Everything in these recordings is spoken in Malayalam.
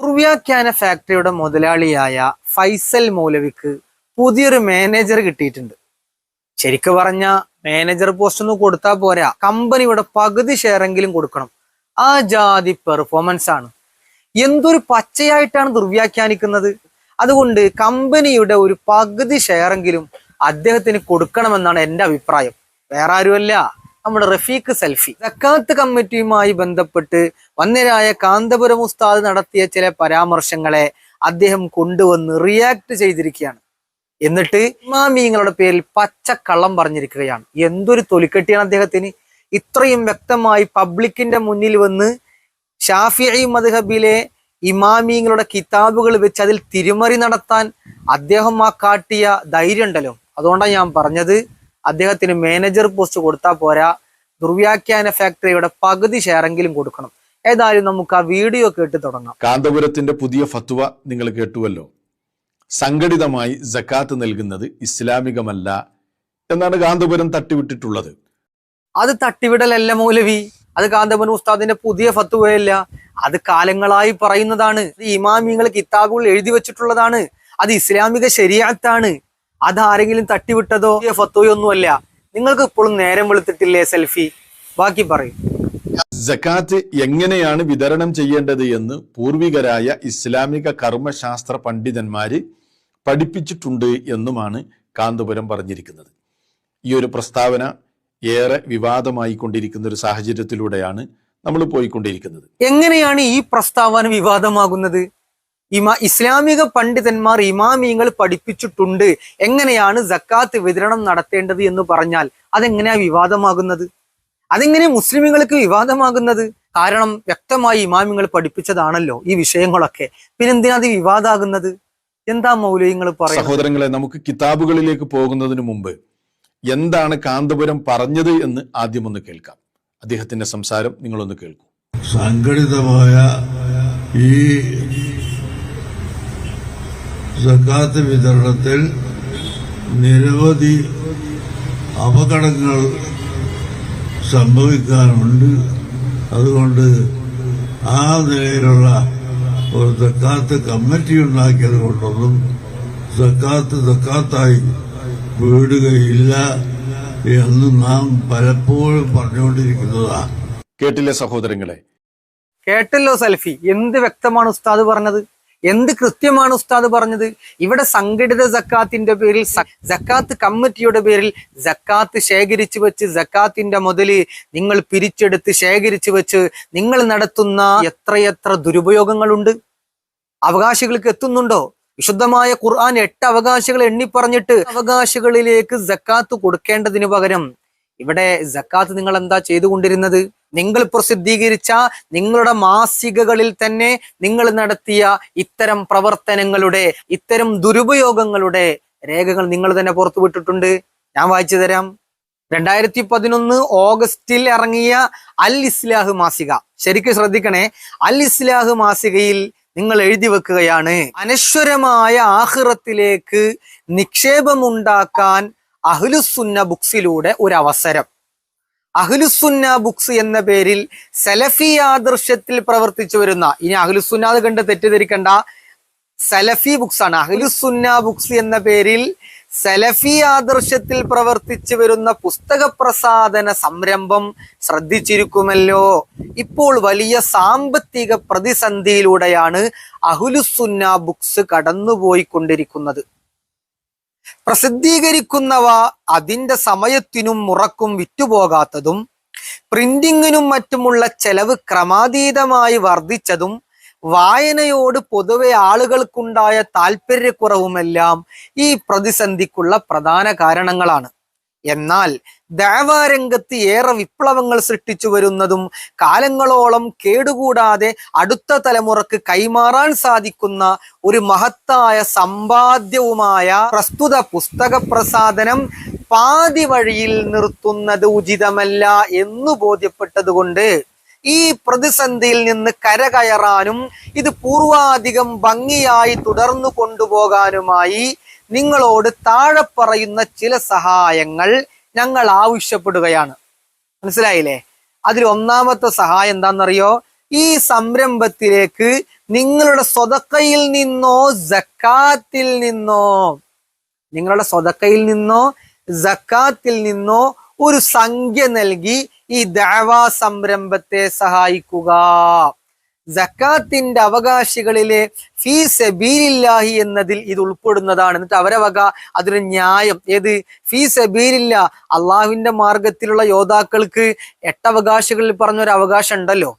ഉർവ്യാഖ്യാന ഫാക്ടറിയുടെ മുതലാളിയായ ഫൈസൽ മൗലവിക്ക് പുതിയൊരു മാനേജർ കിട്ടിയിട്ടുണ്ട്. ശരിക്കു പറഞ്ഞ മാനേജർ പോസ്റ്റ് ഒന്നും കൊടുത്താൽ പോരാ. കമ്പനിയുടെ പകുതി ഷെയറെങ്കിലും കൊടുക്കണം. ആ ജാതി പെർഫോമൻസ് ആണ്. എന്തൊരു പച്ചയായിട്ടാണ് ദുർവ്യാഖ്യാനിക്കുന്നത്. അതുകൊണ്ട് കമ്പനിയുടെ ഒരു പകുതി ഷെയറെങ്കിലും അദ്ദേഹത്തിന് കൊടുക്കണമെന്നാണ് എന്റെ അഭിപ്രായം. വേറെ ആരുമല്ല. നമ്മുടെ റഫീഖ് സെൽഫി. സക്കാത്ത് കമ്മിറ്റിയുമായി ബന്ധപ്പെട്ട് വന്നരായ കാന്തപുരം ഉസ്താദ് നടത്തിയ ചില പരാമർശങ്ങളെ അദ്ദേഹം കൊണ്ടുവന്ന് റിയാക്ട് ചെയ്തിരിക്കുകയാണ്. എന്നിട്ട് ഇമാമിങ്ങളുടെ പേരിൽ പച്ചക്കള്ളം പറഞ്ഞിരിക്കുകയാണ്. എന്തൊരു തൊലിക്കെട്ടിയാണ് അദ്ദേഹത്തിന്. ഇത്രയും വ്യക്തമായി പബ്ലിക്കിന്റെ മുന്നിൽ വന്ന് ഷാഫിഈ മദ്ഹബിലെ ഇമാമിങ്ങളുടെ കിതാബുകൾ വെച്ച് അതിൽ തിരുമറി നടത്താൻ അദ്ദേഹം ആ കാട്ടിയ ധൈര്യം ഉണ്ടല്ലോ. അതുകൊണ്ടാണ് ഞാൻ പറഞ്ഞത്. അദ്ദേഹത്തിന് മാനേജർ പോസ്റ്റ് കൊടുത്താൽ പോരാ. ദുർവ്യാഖ്യാന ഫാക്ടറിയുടെ പകുതി ഷെയറെങ്കിലും കൊടുക്കണം. ഏതായാലും നമുക്ക് ആ വീഡിയോ കേട്ട് തുടങ്ങാം. കാന്തപുരത്തിന്റെ പുതിയ ഫത്വ നിങ്ങൾ കേട്ടുവല്ലോ. സംഘടിതമായി ജക്കാത്ത് നൽകുന്നത് ഇസ്ലാമികമല്ല എന്നാണ് കാന്തപുരം തട്ടിവിട്ടിട്ടുള്ളത്. അത് തട്ടിവിടലല്ല മൗലവി. അത് കാന്തപുരം ഉസ്താദിന്റെ പുതിയ ഫത്വയല്ല. അത് കാലങ്ങളായി പറയുന്നതാണ്. ഇമാമിങ്ങൾ കിതാബുകൾ എഴുതി വെച്ചിട്ടുള്ളതാണ്. അത് ഇസ്ലാമിക ശരിയാത്താണ് അത് ആരെങ്കിലും തട്ടിവിട്ടതോ? ഒന്നുമല്ല നിങ്ങൾക്ക് ഇപ്പോഴും നേരം വെളുത്തിട്ടില്ലേ സെൽഫി? ബാക്കി പറയും. ജക്കാത്ത് എങ്ങനെയാണ് വിതരണം ചെയ്യേണ്ടത് എന്ന് പൂർവികരായ ഇസ്ലാമിക കർമ്മശാസ്ത്ര പണ്ഡിതന്മാര് പഠിപ്പിച്ചിട്ടുണ്ട് എന്നുമാണ് കാന്തപുരം പറഞ്ഞിരിക്കുന്നത്. ഈ ഒരു പ്രസ്താവന ഏറെ വിവാദമായി കൊണ്ടിരിക്കുന്ന ഒരു സാഹചര്യത്തിലൂടെയാണ് നമ്മൾ പോയിക്കൊണ്ടിരിക്കുന്നത്. എങ്ങനെയാണ് ഈ പ്രസ്താവന വിവാദമാകുന്നത്? ഇമാ ഇസ്ലാമിക പണ്ഡിതന്മാർ ഇമാമിയങ്ങൾ പഠിപ്പിച്ചിട്ടുണ്ട്. എങ്ങനെയാണ് ജക്കാത്ത് വിതരണം നടത്തേണ്ടത് എന്ന് പറഞ്ഞാൽ അതെങ്ങനെയാ വിവാദമാകുന്നത്? അതെങ്ങനെ മുസ്ലിമുകൾക്ക് വിവാദമാകുന്നത്? കാരണം വ്യക്തമായി ഇമാമിങ്ങൾ പഠിപ്പിച്ചതാണല്ലോ ഈ വിഷയങ്ങളൊക്കെ. പിന്നെന്തിനാ അത് വിവാദമാകുന്നത് എന്താ മൗലയങ്ങൾ പറയുന്നത്? സഹോദരങ്ങളെ നമുക്ക് കിതാബുകളിലേക്ക് പോകുന്നതിന് മുമ്പ് എന്താണ് കാന്തപുരം പറഞ്ഞത് എന്ന് ആദ്യം ഒന്ന് കേൾക്കാം. അദ്ദേഹത്തിന്റെ സംസാരം നിങ്ങളൊന്ന് കേൾക്കൂ. സംഘടിതമായ ഈ സക്കാത്ത് വിതരണത്തിൽ നിരവധി അപകടങ്ങൾ സംഭവിക്കാറുണ്ട്. അതുകൊണ്ട് ആ നിലയിലുള്ള ഒരു സക്കാത്ത് കമ്മിറ്റി ഉണ്ടാക്കിയത് കൊണ്ടൊന്നും സക്കാത്ത് സക്കാത്തായി വീടുകയില്ല എന്ന് നാം പലപ്പോഴും പറഞ്ഞുകൊണ്ടിരിക്കുന്നതാണ് കേട്ടില്ലേ സഹോദരങ്ങളെ? കേട്ടല്ലോ സെൽഫി. എന്ത് വ്യക്തമാണ് ഉസ്താദ് പറഞ്ഞത്? എന്ത് കൃത്യമാണ് ഉസ്താദ് പറഞ്ഞത്? ഇവിടെ സംഘടിത ജക്കാത്തിന്റെ പേരിൽ സക്കാത്ത് കമ്മിറ്റിയുടെ പേരിൽ ജക്കാത്ത് ശേഖരിച്ചു വെച്ച് ജക്കാത്തിന്റെ മുതൽ നിങ്ങൾ പിരിച്ചെടുത്ത് ശേഖരിച്ചു വെച്ച് നിങ്ങൾ നടത്തുന്ന എത്രയെത്ര ദുരുപയോഗങ്ങളുണ്ട്? അവകാശികൾക്ക് എത്തുന്നുണ്ടോ? വിശുദ്ധമായ ഖുർആൻ എട്ട് അവകാശികൾ എണ്ണി പറഞ്ഞിട്ട് അവകാശികളിലേക്ക് ജക്കാത്ത് കൊടുക്കേണ്ടതിന് പകരം ഇവിടെ ജക്കാത്ത് നിങ്ങൾ എന്താ ചെയ്തുകൊണ്ടിരുന്നത്? നിങ്ങൾ പ്രസിദ്ധീകരിച്ച നിങ്ങളുടെ മാസികകളിൽ തന്നെ നിങ്ങൾ നടത്തിയ ഇത്തരം പ്രവർത്തനങ്ങളുടെ ഇത്തരം ദുരുപയോഗങ്ങളുടെ രേഖകൾ നിങ്ങൾ തന്നെ പുറത്തുവിട്ടിട്ടുണ്ട് ഞാൻ വായിച്ചു തരാം. രണ്ടായിരത്തി പതിനൊന്ന് ഓഗസ്റ്റിൽ ഇറങ്ങിയ അൽ ഇസ്ലാഹ് മാസിക. ശരിക്കും ശ്രദ്ധിക്കണേ. അൽ ഇസ്ലാഹ് മാസികയിൽ നിങ്ങൾ എഴുതി വെക്കുകയാണ്. അനശ്വരമായ ആഹ്റത്തിലേക്ക് നിക്ഷേപമുണ്ടാക്കാൻ അഹ്ലുസുന്ന ബുക്സിലൂടെ ഒരു അവസരം അഹ്ലുസുന്ന ബുക്സ് എന്ന പേരിൽ സലഫി ആദർശത്തിൽ പ്രവർത്തിച്ചു വരുന്ന ഇനി അഹ്ലുസുന്ന അത് കണ്ട് തെറ്റിദ്ധരിക്കണ്ട സലഫി ബുക്സ് ആണ്. അഹ്ലുസുന്ന ബുക്സ് എന്ന പേരിൽ സലഫി ആദർശത്തിൽ പ്രവർത്തിച്ചു വരുന്ന പുസ്തക പ്രസാധന സംരംഭം ശ്രദ്ധിച്ചിരിക്കുമല്ലോ. ഇപ്പോൾ വലിയ സാമ്പത്തിക പ്രതിസന്ധിയിലൂടെയാണ് അഹുലുസുന്ന ബുക്സ് കടന്നുപോയിക്കൊണ്ടിരിക്കുന്നത്. പ്രസിദ്ധീകരിക്കുന്നവ അതിന്റെ സമയത്തിനും മുറക്കും വിറ്റുപോകാത്തതും പ്രിന്റിങ്ങിനും മറ്റുമുള്ള ചെലവ് ക്രമാതീതമായി വർദ്ധിച്ചതും വായനയോട് പൊതുവെ ആളുകൾക്കുണ്ടായ താല്പര്യക്കുറവുമെല്ലാം ഈ പ്രതിസന്ധിക്കുള്ള പ്രധാന കാരണങ്ങളാണ്. എന്നാൽ ദേവാരംഗത്ത് ഏറെ വിപ്ലവങ്ങൾ സൃഷ്ടിച്ചു വരുന്നതും കാലങ്ങളോളം കേടുകൂടാതെ അടുത്ത തലമുറയ്ക്ക് കൈമാറാൻ സാധിക്കുന്ന ഒരു മഹത്തായ സമ്പാദ്യവുമായ പ്രസ്തുത പുസ്തക പ്രസാദനം പാതി വഴിയിൽ നിർത്തുന്നത് ഉചിതമല്ല എന്നു ബോധ്യപ്പെട്ടതുകൊണ്ട് ഈ പ്രതിസന്ധിയിൽ നിന്ന് കരകയറാനും ഇത് പൂർവാധികം ഭംഗിയായി തുടർന്നു കൊണ്ടുപോകാനുമായി നിങ്ങളോട് താഴെ പറയുന്ന ചില സഹായങ്ങൾ ഞങ്ങൾ ആവശ്യപ്പെടുകയാണ്. മനസ്സിലായില്ലേ? അതിൽ ഒന്നാമത്തെ സഹായം എന്താണെന്നറിയോ? ഈ സംരംഭത്തിലേക്ക് നിങ്ങളുടെ സ്വതക്കയിൽ നിന്നോ ജക്കാത്തിൽ നിന്നോ നിങ്ങളുടെ സ്വതക്കയിൽ നിന്നോ ജക്കാത്തിൽ നിന്നോ ഒരു സംഖ്യ നൽകി ഈ ദേവാ സംരംഭത്തെ സഹായിക്കുക. ജക്കാത്തിന്റെ അവകാശികളിലെ ഫീസ് ബീരില്ലാഹി എന്നതിൽ ഇത് ഉൾപ്പെടുന്നതാണ്. എന്നിട്ട് അവരെ വക അതൊരു ന്യായം. ഏത്? ഫീസ് ബീരില്ല അള്ളാഹുവിന്റെ മാർഗത്തിലുള്ള യോദ്ധാക്കൾക്ക് എട്ടവകാശികളിൽ പറഞ്ഞൊരു അവകാശം ഉണ്ടല്ലോ.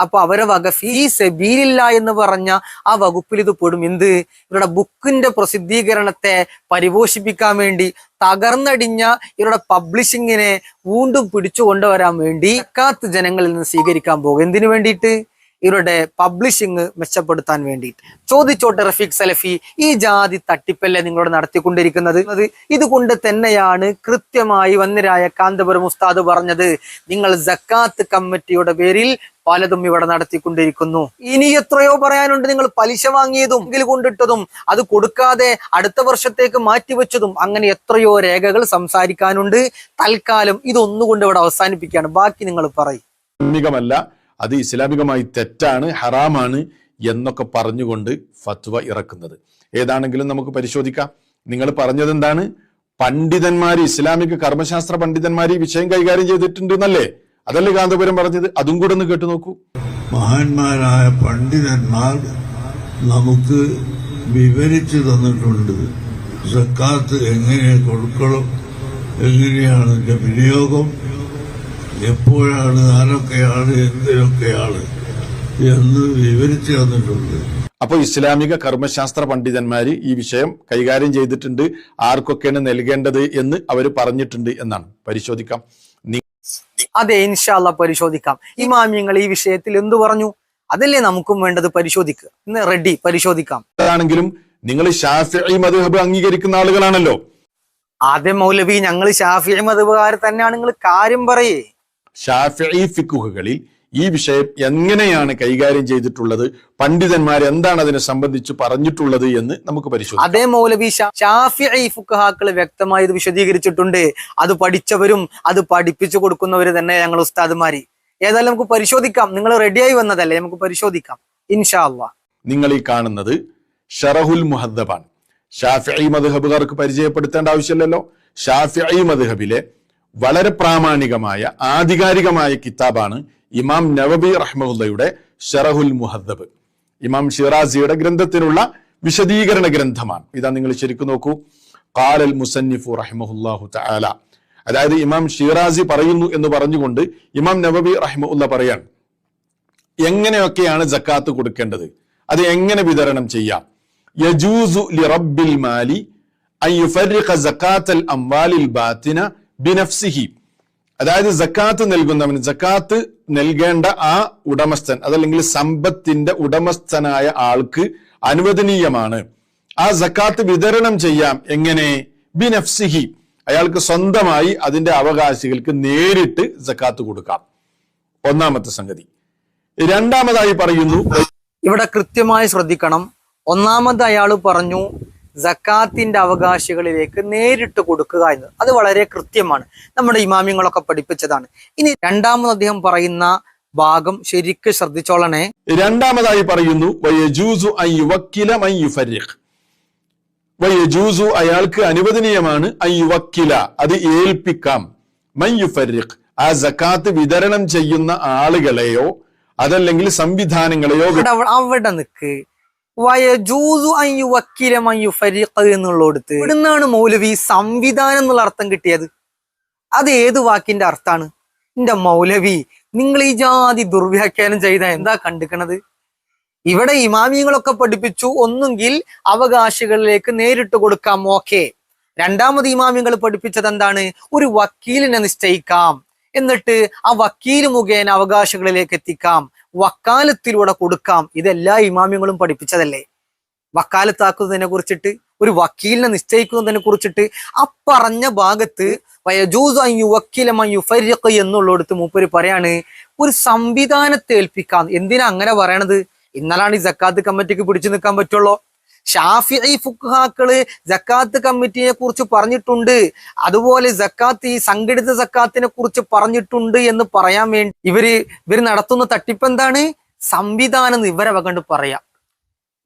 അപ്പൊ അവരെ വക ഫീസ് ബീരില്ല എന്ന് പറഞ്ഞ ആ വകുപ്പിൽ ഇത് പെടും. എന്ത്? ഇവരുടെ ബുക്കിന്റെ പ്രസിദ്ധീകരണത്തെ പരിപോഷിപ്പിക്കാൻ വേണ്ടി തകർന്നടിഞ്ഞ ഇവരുടെ പബ്ലിഷിങ്ങിനെ വീണ്ടും പിടിച്ചു കൊണ്ടുവരാൻ വേണ്ടി കാത്ത് ജനങ്ങളിൽ നിന്ന് സ്വീകരിക്കാൻ പോകും. എന്തിനു വേണ്ടിയിട്ട്? ഇവരുടെ പബ്ലിഷിങ് മെച്ചപ്പെടുത്താൻ വേണ്ടി ചോദിച്ചോട്ടെ റഫീഖ് സലഫി ഈ ജാതി തട്ടിപ്പല്ലേ നിങ്ങളോട് നടത്തിക്കൊണ്ടിരിക്കുന്നത്? ഇതുകൊണ്ട് തന്നെയാണ് കൃത്യമായി വന്നിരായ കാന്തപുരം ഉസ്താദ് പറഞ്ഞത്. നിങ്ങൾ ജക്കാത്ത് കമ്മിറ്റിയുടെ പേരിൽ പലതും ഇവിടെ നടത്തിക്കൊണ്ടിരിക്കുന്നു. ഇനി എത്രയോ പറയാനുണ്ട് നിങ്ങൾ പലിശ വാങ്ങിയതും എങ്കിൽ കൊണ്ടിട്ടതും അത് കൊടുക്കാതെ അടുത്ത വർഷത്തേക്ക് മാറ്റിവെച്ചതും. അങ്ങനെ എത്രയോ രേഖകൾ സംസാരിക്കാനുണ്ട്. തൽക്കാലം ഇതൊന്നുകൊണ്ട് ഇവിടെ അവസാനിപ്പിക്കുകയാണ്. ബാക്കി നിങ്ങൾ പറയും. അത് ഇസ്ലാമികമായി തെറ്റാണ് ഹറാമാണ് എന്നൊക്കെ പറഞ്ഞുകൊണ്ട് ഫത്വ ഇറക്കുന്നത്. ഏതാണെങ്കിലും നമുക്ക് പരിശോധിക്കാം. നിങ്ങൾ പറഞ്ഞത് എന്താണ് പണ്ഡിതന്മാർ ഇസ്ലാമിക കർമ്മശാസ്ത്ര പണ്ഡിതന്മാർ ഈ വിഷയം കൈകാര്യം ചെയ്തിട്ടുണ്ട് എന്നല്ലേ അതല്ലേ കാന്തപുരം പറഞ്ഞത്? അതും കൂടെ ഒന്ന് കേട്ടു നോക്കൂ. മഹാന്മാരായ പണ്ഡിതന്മാർ നമുക്ക് വിവരിച്ചു തന്നിട്ടുണ്ട്. സക്കാത്ത് എങ്ങനെ കൊടുക്കണം എങ്ങനെയാണ് വിനിയോഗം എപ്പോഴാണ് ആരൊക്കെയാണ് എന്തിനൊക്കെയാണ് എന്ന് വിവരിച്ചു തന്നിട്ടുണ്ട്. അപ്പോൾ ഇസ്ലാമിക കർമ്മശാസ്ത്ര പണ്ഡിതന്മാര് ഈ വിഷയം കൈകാര്യം ചെയ്തിട്ടുണ്ട്. ആർക്കൊക്കെയാണ് നൽകേണ്ടത് എന്ന് അവർ പറഞ്ഞിട്ടുണ്ട് എന്നാണ്. പരിശോധിക്കാം. അതെ ഇൻഷാല്ല പരിശോധിക്കാം. ഇമാമിയങ്ങൾ ഈ വിഷയത്തിൽ എന്തു പറഞ്ഞു? അതല്ലേ നമുക്കും വേണ്ടത് പരിശോധിക്കുക. ഇന്ന് റെഡി പരിശോധിക്കാം. ആണെങ്കിലും നിങ്ങൾ ഷാഫി മദ്ഹബ് അംഗീകരിക്കുന്ന ആളുകളാണല്ലോ. ആദ്യം മൗലവി ഞങ്ങൾ ഷാഫി മധുബുകാർ തന്നെയാണ് നിങ്ങൾ കാര്യം പറയേ. ഷാഫി ഫിക്കുഹുകളിൽ ഈ വിഷയം എങ്ങനെയാണ് കൈകാര്യം ചെയ്തിട്ടുള്ളത്? പണ്ഡിതന്മാർ എന്താണ് അതിനെ സംബന്ധിച്ച് പറഞ്ഞിട്ടുള്ളത് എന്ന് നമുക്ക് പരിശോധിക്കാം. അതേ മൗലവി ഷാഫി ഫുക്കഹാക്കൾ വ്യക്തമായി ഇത് വിശദീകരിച്ചിട്ടുണ്ട്. അത് പഠിച്ചവരും അത് പഠിപ്പിച്ചു കൊടുക്കുന്നവര് തന്നെ ഞങ്ങൾ ഉസ്താദ്മാര്. ഏതായാലും നമുക്ക് പരിശോധിക്കാം. നിങ്ങൾ റെഡിയായി വന്നതല്ലേ? നമുക്ക് പരിശോധിക്കാം. ഇൻഷാ അള്ളാ നിങ്ങൾ ഈ കാണുന്നത് ഷറഹുൽ മുഹദ്ദബാണ്. ഷാഫി മദ്ഹബുകാർക്ക് പരിചയപ്പെടുത്തേണ്ട ആവശ്യമില്ലല്ലോ. ഷാഫി മദ്ഹബിലെ വളരെ പ്രാമാണികമായ ആധികാരികമായ കിതാബാണ് ഇമാം നവബി റഹ്മുല്ലയുടെ ഷറഹുൽ മുഹദ്ദബ്. ഇമാം ഷിറാസിയുടെ ഗ്രന്ഥത്തിനുള്ള വിശദീകരണ ഗ്രന്ഥമാണ്. ഇതാ നിങ്ങൾ ശരിക്കും നോക്കൂ. കാലൽ മുസന്നിഫു റഹ്മുല്ലാഹു തആല. അതായത് ഇമാം ഷിറാസി പറയുന്നു എന്ന് പറഞ്ഞുകൊണ്ട് ഇമാം നവബി റഹ്മുല്ല പറയാണ് എങ്ങനെയൊക്കെയാണ് ജക്കാത്ത് കൊടുക്കേണ്ടത്? അത് എങ്ങനെ വിതരണം ചെയ്യാം? യജൂസു ലിറബ്ബിൽ മാലി അൻ സക്കാത്തൽ അംവാലിൽ ബാത്തിന ബിനഫ്സിഹി. അതായത് ജക്കാത്ത് നൽകുന്നവൻ ജക്കാത്ത് നൽകേണ്ട ആ ഉടമസ്ഥൻ അതല്ലെങ്കിൽ സമ്പത്തിന്റെ ഉടമസ്ഥനായ ആൾക്ക് അനുവദനീയമാണ്. ആ ജക്കാത്ത് വിതരണം ചെയ്യാം. എങ്ങനെ? ബിനഫ്സിഹി. അയാൾക്ക് സ്വന്തമായി അതിന്റെ അവകാശികൾക്ക് നേരിട്ട് ജക്കാത്ത് കൊടുക്കാം. ഒന്നാമത്തെ സംഗതി. രണ്ടാമതായി പറയുന്നു ഇവിടെ കൃത്യമായി ശ്രദ്ധിക്കണം. ഒന്നാമത് അയാൾ പറഞ്ഞു ജക്കാത്തിന്റെ അവകാശികളിലേക്ക് നേരിട്ട് കൊടുക്കുക എന്ന്. അത് വളരെ കൃത്യമാണ്. നമ്മുടെ ഇമാമ്യങ്ങളൊക്കെ പഠിപ്പിച്ചതാണ്. ഇനി രണ്ടാമത് അദ്ദേഹം പറയുന്ന ഭാഗം ശരിക്ക് ശ്രദ്ധിച്ചോളണേ. രണ്ടാമതായി പറയുന്നു വയജൂസു അയാൾക്ക് അനുവദനീയമാണ് അത് ഏൽപ്പിക്കാം. ആ സക്കാത്ത് വിതരണം ചെയ്യുന്ന ആളുകളെയോ അതല്ലെങ്കിൽ സംവിധാനങ്ങളെയോ അവിടെ നിൽക്ക് വയജൂസു ഫരീഖ് ഇവിടുന്നാണ് മൗലവി സംവിധാനം എന്നുള്ള അർത്ഥം കിട്ടിയത്. അത് ഏത് വാക്കിന്റെ അർത്ഥാണ് എന്റെ മൗലവി നിങ്ങൾ ഈ ജാതി ദുർവ്യാഖ്യാനം ചെയ്ത എന്താ കണ്ടിക്കണത്? ഇവിടെ ഇമാമിയങ്ങളൊക്കെ പഠിപ്പിച്ചു. ഒന്നുകിൽ അവകാശികളിലേക്ക് നേരിട്ട് കൊടുക്കാം ഓക്കെ. രണ്ടാമത് ഇമാമിയങ്ങൾ പഠിപ്പിച്ചത് എന്താണ്? ഒരു വക്കീലിനെ നിശ്ചയിക്കാം. എന്നിട്ട് ആ വക്കീൽ മുഖേന അവകാശികളിലേക്ക് എത്തിക്കാം. വക്കാലത്തിലൂടെ കൊടുക്കാം. ഇതെല്ലാ ഇമാമ്യങ്ങളും പഠിപ്പിച്ചതല്ലേ? വക്കാലത്താക്കുന്നതിനെ കുറിച്ചിട്ട് ഒരു വക്കീലിനെ നിശ്ചയിക്കുന്നതിനെ കുറിച്ചിട്ട് ആ പറഞ്ഞ ഭാഗത്ത് എന്നുള്ളിടത്ത് മൂപ്പര് പറയാണ് ഒരു സംവിധാനത്തെ ഏൽപ്പിക്കാം. എന്തിനാ അങ്ങനെ പറയണത്? ഇന്നലാണ് ഈ ജക്കാത്ത് കമ്മിറ്റിക്ക് പിടിച്ചു നിൽക്കാൻ പറ്റുള്ളൂ. ഷാഫി ഫുഖാക്കൾ ജക്കാത്ത് കമ്മിറ്റിയെ കുറിച്ച് പറഞ്ഞിട്ടുണ്ട്. അതുപോലെ ജക്കാത്ത് ഈ സംഘടിത ജക്കാത്തിനെ കുറിച്ച് പറഞ്ഞിട്ടുണ്ട് എന്ന് പറയാൻ വേണ്ടി ഇവർ ഇവർ നടത്തുന്ന തട്ടിപ്പ് എന്താണ്? സംവിധാനം ഇവരെ വകണ്ട് പറയാം.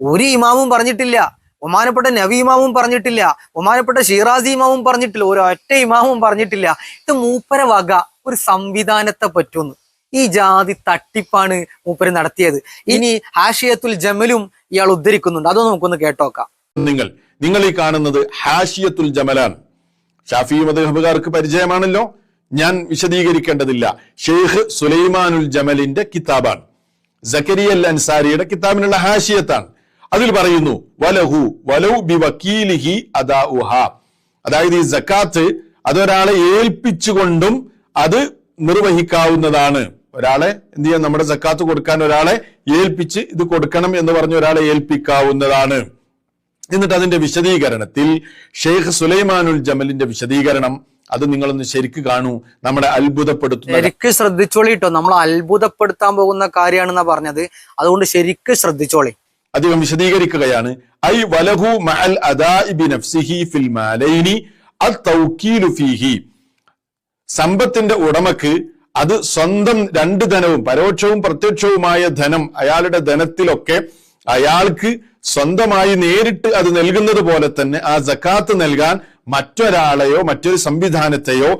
ഒരു ഇമാമും പറഞ്ഞിട്ടില്ല. ഒമാനപ്പെട്ട നബി ഇമാമും പറഞ്ഞിട്ടില്ല. ഒമാനപ്പെട്ട ഷീറാസി ഇമാമും പറഞ്ഞിട്ടില്ല. ഒരൊറ്റ ഇമാമും പറഞ്ഞിട്ടില്ല. ഇത് മൂപ്പര വക ഒരു സംവിധാനത്തെ പറ്റുന്നു. ഈ ജാതി തട്ടിപ്പാണ് മൂപ്പര് നടത്തിയത്. ഇനി ഹാഷിയത്തുൽ ജമലും ഇയാൾ ഉദ്ധരിക്കുന്നുണ്ട്. അതൊന്നും നമുക്കൊന്ന് കേട്ടോക്കാം. നിങ്ങൾ നിങ്ങൾ ഈ കാണുന്നത് ഹാഷിയത്തുൽ ജമലാണ്. ഷാഫി മദ്ഹബുകാർക്ക് പരിചയമാണല്ലോ. ഞാൻ വിശദീകരിക്കേണ്ടതില്ല. ഷെയ്ഖ് സുലൈമാനുൽ ജമലിന്റെ കിതാബാണ്. സക്കരിയ അൻസാരിയുടെ കിതാബിനുള്ള ഹാഷിയത്താണ്. അതിൽ പറയുന്നു വലഹു വലൗ ബി വക്കീലിഹി അതാ ഉഹ അതായത് ഈ സക്കാത്ത് അതൊരാളെ ഏൽപ്പിച്ചുകൊണ്ടും അത് നിർവഹിക്കാവുന്നതാണ്. ഒരാളെ എന്ത് ചെയ്യാം? നമ്മുടെ സക്കാത്ത് കൊടുക്കാൻ ഒരാളെ ഏൽപ്പിച്ച് ഇത് കൊടുക്കണം എന്ന് പറഞ്ഞ് ഒരാളെ ഏൽപ്പിക്കാവുന്നതാണ്. എന്നിട്ട് അതിന്റെ വിശദീകരണത്തിൽ ഷെയ്ഖ് സുലൈമാനുൽ ജമലിന്റെ വിശദീകരണം അത് നിങ്ങളൊന്ന് ശരിക്ക് കാണൂ. നമ്മളെ അത്ഭുതപ്പെടുത്തുന്ന ശരിക്ക് ശ്രദ്ധിച്ചോളി കേട്ടോ നമ്മൾ അത്ഭുതപ്പെടുത്താൻ പോകുന്ന കാര്യമാണെന്നാ പറഞ്ഞത്. അതുകൊണ്ട് ശരിക്ക് ശ്രദ്ധിച്ചോളി. അദ്ദേഹം വിശദീകരിക്കുകയാണ്. ഐ വലഹു മഅൽ അദാഇ ബിനഫ്സിഹി ഫിൽ മാലൈനി അത്തൗക്കീലു ഫീഹി. സമ്പത്തിന്റെ ഉടമക്ക് അത് സ്വന്തം രണ്ട് ധനവും പരോക്ഷവും പ്രത്യക്ഷവുമായ ധനം അയാളുടെ ധനത്തിലൊക്കെ അയാൾക്ക് സ്വന്തമായി നേരിട്ട് അത് നൽകുന്നത് പോലെ തന്നെ ആ ജക്കാത്ത് നൽകാൻ മറ്റൊരാളെയോ മറ്റൊരു സംവിധാനത്തെയോ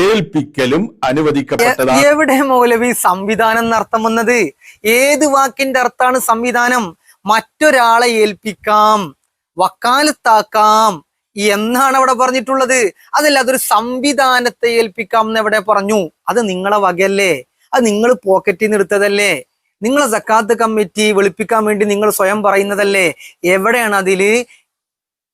ഏൽപ്പിക്കലും അനുവദിക്കപ്പെട്ടതാണ്. എവിടെ മൗലവി സംവിധാനം എന്നർത്ഥം വന്നത്? ഏത് വാക്കിന്റെ അർത്ഥാണ് സംവിധാനം? മറ്റൊരാളെ ഏൽപ്പിക്കാം വക്കാലത്താക്കാം എന്നാണ് അവിടെ പറഞ്ഞിട്ടുള്ളത്? അതല്ല അതൊരു സംവിധാനത്തെ ഏൽപ്പിക്കാം എന്ന് എവിടെ പറഞ്ഞു. അത് നിങ്ങളെ വകയല്ലേ? അത് നിങ്ങൾ പോക്കറ്റിൽ നിന്ന് എടുത്തതല്ലേ? നിങ്ങളെ സക്കാത്ത് കമ്മിറ്റി വെളുപ്പിക്കാൻ വേണ്ടി നിങ്ങൾ സ്വയം പറയുന്നതല്ലേ? എവിടെയാണ് അതിൽ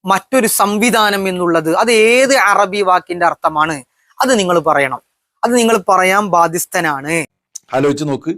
മറ്റൊരു സംവിധാനം എന്നുള്ളത്? അത് ഏത് അറബി വാക്കിന്റെ അർത്ഥമാണ്? അത് നിങ്ങൾ പറയണം. അത് നിങ്ങൾ പറയാൻ ബാധ്യസ്ഥനാണ്. ആലോചിച്ച് നോക്ക്.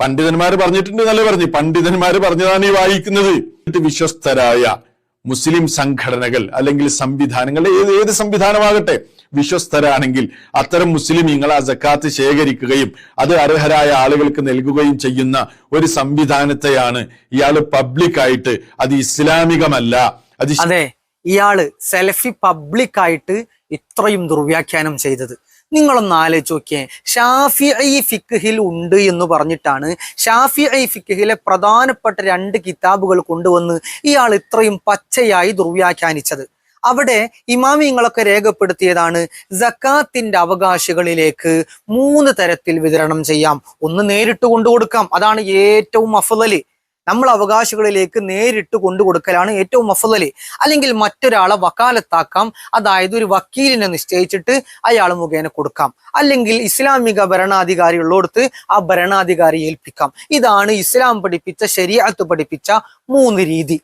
പണ്ഡിതന്മാര് പറഞ്ഞിട്ടുണ്ട് നല്ല പറഞ്ഞു. പണ്ഡിതന്മാര് പറഞ്ഞതാണ് ഈ വായിക്കുന്നത്. വിശ്വസ്തരായ മുസ്ലിം സംഘടനകൾ അല്ലെങ്കിൽ സംവിധാനങ്ങൾ ഏത് ഏത് സംവിധാനമാകട്ടെ വിശ്വസ്തരാണെങ്കിൽ അത്തരം മുസ്ലിമീങ്ങൾ ആ ജക്കാത്ത് ശേഖരിക്കുകയും അത് അർഹരായ ആളുകൾക്ക് നൽകുകയും ചെയ്യുന്ന ഒരു സംവിധാനത്തെയാണ് ഇയാൾ പബ്ലിക് ആയിട്ട് അത് ഇസ്ലാമികമല്ല. അത് അതെ ഇയാൾ സെൽഫി പബ്ലിക് ആയിട്ട് ഇത്രയും ദുർവ്യാഖ്യാനം ചെയ്തത്. നിങ്ങളൊന്ന് ആലോചിച്ച് നോക്കിയേ. ഷാഫി ഐ ഫിഖിൽ ഉണ്ട് എന്ന് പറഞ്ഞിട്ടാണ് ഷാഫി ഐ ഫിഖിലെ പ്രധാനപ്പെട്ട രണ്ട് കിതാബുകൾ കൊണ്ടുവന്ന് ഇയാൾ ഇത്രയും പച്ചയായി ദുർവ്യാഖ്യാനിച്ചത്. അവിടെ ഇമാമിങ്ങളൊക്കെ രേഖപ്പെടുത്തിയതാണ് ജക്കാത്തിന്റെ അവകാശികളിലേക്ക് മൂന്ന് തരത്തിൽ വിതരണം ചെയ്യാം. ഒന്ന് നേരിട്ട് കൊണ്ടു കൊടുക്കാം അതാണ് ഏറ്റവും അഫലല് നമ്മൾ അവകാശികളിലേക്ക് നേരിട്ട് കൊണ്ടു കൊടുക്കലാണ് ഏറ്റവും അഫലല് അല്ലെങ്കിൽ മറ്റൊരാളെ വക്കാലത്താക്കാം. അതായത് ഒരു വക്കീലിനെ നിശ്ചയിച്ചിട്ട് അയാൾ മുഖേന കൊടുക്കാം. അല്ലെങ്കിൽ ഇസ്ലാമിക ഭരണാധികാരികളോടുത്ത് ആ ഭരണാധികാരി ഏൽപ്പിക്കാം. ഇതാണ് ഇസ്ലാം പഠിപ്പിച്ച ശരിയാത്ത് പഠിപ്പിച്ച മൂന്ന് രീതി.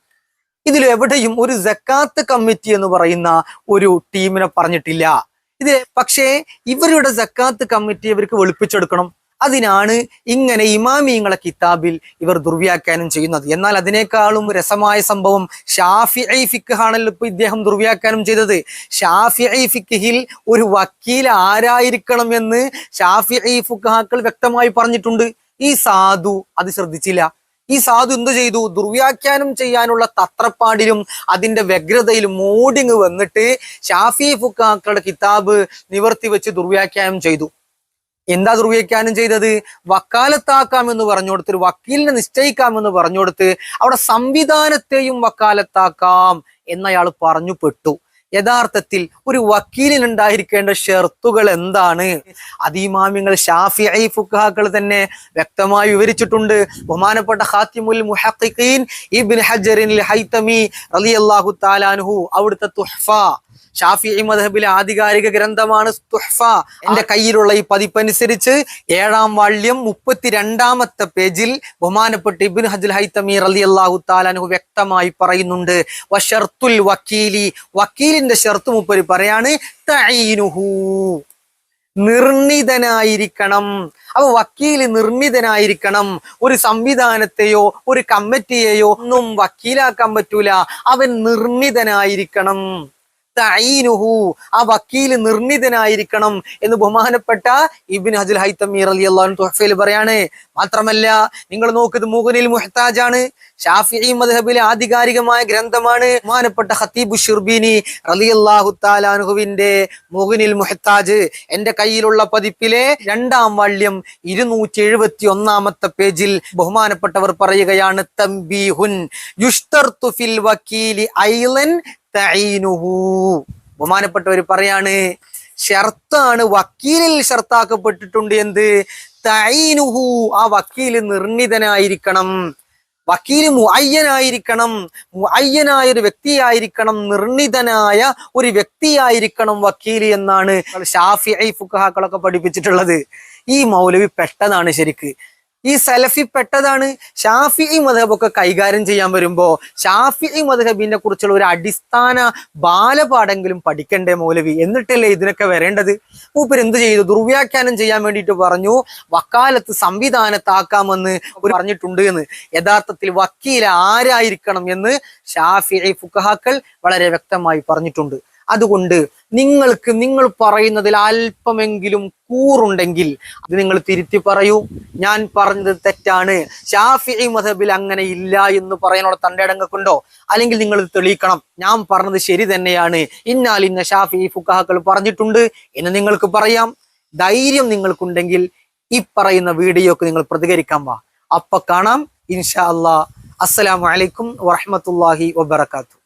ഇതിൽ എവിടെയും ഒരു ജക്കാത്ത് കമ്മിറ്റി എന്ന് പറയുന്ന ഒരു ടീമിനെ പറഞ്ഞിട്ടില്ല. ഇത് പക്ഷേ ഇവരുടെ ജക്കാത്ത് കമ്മിറ്റി ഇവർക്ക് വെളുപ്പിച്ചെടുക്കണം. അതിനാണ് ഇങ്ങനെ ഇമാമിയങ്ങളെ കിതാബിൽ ഇവർ ദുർവ്യാഖ്യാനം ചെയ്യുന്നത്. എന്നാൽ അതിനേക്കാളും രസമായ സംഭവം ഷാഫി ഐ ഫിഖാണല്ലോ ഇപ്പൊ ഇദ്ദേഹം ദുർവ്യാഖ്യാനം ചെയ്തത്. ഷാഫി ഐ ഫിഖിൽ ഒരു വക്കീൽ ആരായിരിക്കണം എന്ന് ഷാഫി ഐ ഫുഖാക്കൾ വ്യക്തമായി പറഞ്ഞിട്ടുണ്ട്. ഈ സാധു അത് ശ്രദ്ധിച്ചില്ല. ഈ സാധു എന്ത് ചെയ്തു? ദുർവ്യാഖ്യാനം ചെയ്യാനുള്ള തത്രപ്പാടിലും അതിന്റെ വ്യഗ്രതയിലും മോഡിങ് വന്നിട്ട് ഷാഫി ഫുക്കാക്കളുടെ കിതാബ് നിവർത്തി വെച്ച് ദുർവ്യാഖ്യാനം ചെയ്തു. എന്താ ദുർവ്യാഖ്യാനം ചെയ്തത്? വക്കാലത്താക്കാം എന്ന് പറഞ്ഞു കൊടുത്ത് ഒരു വക്കീലിനെ നിശ്ചയിക്കാം എന്ന് പറഞ്ഞു കൊടുത്ത് അവിടെ സംവിധാനത്തെയും വക്കാലത്താക്കാം എന്നയാൾ പറഞ്ഞു പെട്ടു യഥാർത്ഥത്തിൽ ഒരു വക്കീലിനുണ്ടായിരിക്കേണ്ട ഷെർത്തുകൾ എന്താണ്? അതീമാമ്യങ്ങൾ ഷാഫി ഐ ഫുഖാക്കൾ തന്നെ വ്യക്തമായി വിവരിച്ചിട്ടുണ്ട്. ബഹുമാനപ്പെട്ട ഹാത്തിമുൽ മുഹീൻ ഇബിൻ ഹജറിൻ ഹൈതമി അള്ളാഹു താലാൻഹു അവിടുത്തെ തുഹ്ഫ. ഷാഫി മദഹബിലെ ആധികാരിക ഗ്രന്ഥമാണ് എന്റെ കയ്യിലുള്ള ഈ പതിപ്പനുസരിച്ച് ഏഴാം വാള്യം മുപ്പത്തിരണ്ടാമത്തെ പേജിൽ ബഹുമാനപ്പെട്ട ഇബിൻ ഹജുൽ ഹൈത്തമീർ അലി അള്ളാഹു താലു വ്യക്തമായി പറയുന്നുണ്ട്. വഷർത്തുൽ വക്കീലി. വക്കീലിന്റെ ഷർത്ത് മുപ്പര് പറയാണ് നിർണിതനായിരിക്കണം. അപ്പൊ വക്കീൽ നിർണിതനായിരിക്കണം. ഒരു സംവിധാനത്തെയോ ഒരു കമ്മിറ്റിയെയോ ഒന്നും വക്കീലാക്കാൻ പറ്റൂല. അവൻ നിർണിതനായിരിക്കണം. തഈനുഹു ആ വക്കീൽ നിർണിതനായിരിക്കണം എന്ന് ബഹുമാനപ്പെട്ട ഇബിൻ ഹജുൽ ഹൈത്തമീർ അലി അള്ളാഹു തുഹഫയിൽ പറയാണ്. മാത്രമല്ല നിങ്ങൾ നോക്കിയത് മുഹത്താജ് ആണ് ഷാഫി മദ്ഹബിലെ ആധികാരികമായ ഗ്രന്ഥമാണ് ബഹുമാനപ്പെട്ട ഹത്തീബു ഷിർബിനി റലി അള്ളാഹു താലാൻഹുവിന്റെ മുഹനിൽ മുഹ്താജ്. എന്റെ കയ്യിലുള്ള പതിപ്പിലെ രണ്ടാം വാള്യം ഇരുന്നൂറ്റി എഴുപത്തി ഒന്നാമത്തെ പേജിൽ ബഹുമാനപ്പെട്ടവർ പറയുകയാണ് തംബീഹുൻ യുഷ്തർത്തു ഫിൽ വക്കീലി ഐലൻ ബഹുമാനപ്പെട്ടവർ പറയാണ് ഷർത്താണ് വക്കീലിൽ ഷർത്താക്കപ്പെട്ടിട്ടുണ്ട് എന്ത്? തൈനുഹു ആ വക്കീൽ നിർണിതനായിരിക്കണം. വക്കീൽ മുഅയ്യനായിരിക്കണം. മുഅയ്യനായ ഒരു വ്യക്തിയായിരിക്കണം. നിർണിതനായ ഒരു വ്യക്തിയായിരിക്കണം വക്കീൽ എന്നാണ് ഷാഫി ഫുഖാക്കളൊക്കെ പഠിപ്പിച്ചിട്ടുള്ളത്. ഈ മൗലവി പെട്ടതാണ് ശരിക്ക്. ഈ സലഫി പെട്ടതാണ് ഷാഫി മധബൊക്കെ കൈകാര്യം ചെയ്യാൻ വരുമ്പോ ഷാഫി മധബിനെ കുറിച്ചുള്ള ഒരു അടിസ്ഥാന ബാലപാഠെങ്കിലും പഠിക്കണ്ടേ മൗലവി? എന്നിട്ടല്ലേ ഇതിനൊക്കെ വരേണ്ടത്? മൂപ്പർ എന്ത് ചെയ്തു? ദുർവ്യാഖ്യാനം ചെയ്യാൻ വേണ്ടിയിട്ട് പറഞ്ഞു വക്കാലത്ത് സംവിധാനത്താക്കാമെന്ന് പറഞ്ഞിട്ടുണ്ട് എന്ന്. യഥാർത്ഥത്തിൽ വക്കീൽ ആരായിരിക്കണം എന്ന് ഷാഫി ഫുഖഹാക്കൾ വളരെ വ്യക്തമായി പറഞ്ഞിട്ടുണ്ട്. അതുകൊണ്ട് നിങ്ങൾക്ക് നിങ്ങൾ പറയുന്നതിൽ അല്പമെങ്കിലും കൂറുണ്ടെങ്കിൽ അത് നിങ്ങൾ തിരുത്തി പറയൂ. ഞാൻ പറഞ്ഞത് തെറ്റാണ്. ഷാഫി മതബിൽ അങ്ങനെ ഇല്ല എന്ന് പറയാനുള്ള തന്റെ അല്ലെങ്കിൽ നിങ്ങൾ തെളിയിക്കണം. ഞാൻ പറഞ്ഞത് ശരി തന്നെയാണ്. ഇന്നാൽ ഇന്ന ഷാഫി ഫുക്കാഹക്കൾ പറഞ്ഞിട്ടുണ്ട് എന്ന് നിങ്ങൾക്ക് പറയാം. ധൈര്യം നിങ്ങൾക്കുണ്ടെങ്കിൽ ഈ പറയുന്ന വീഡിയോക്ക് നിങ്ങൾ പ്രതികരിക്കാൻ വാ. അപ്പൊ കാണാം. ഇൻഷാ അല്ലാ അസ്സലാമു അലൈക്കും വറഹ്മത്തുള്ളാഹി വബറകാതുഹു.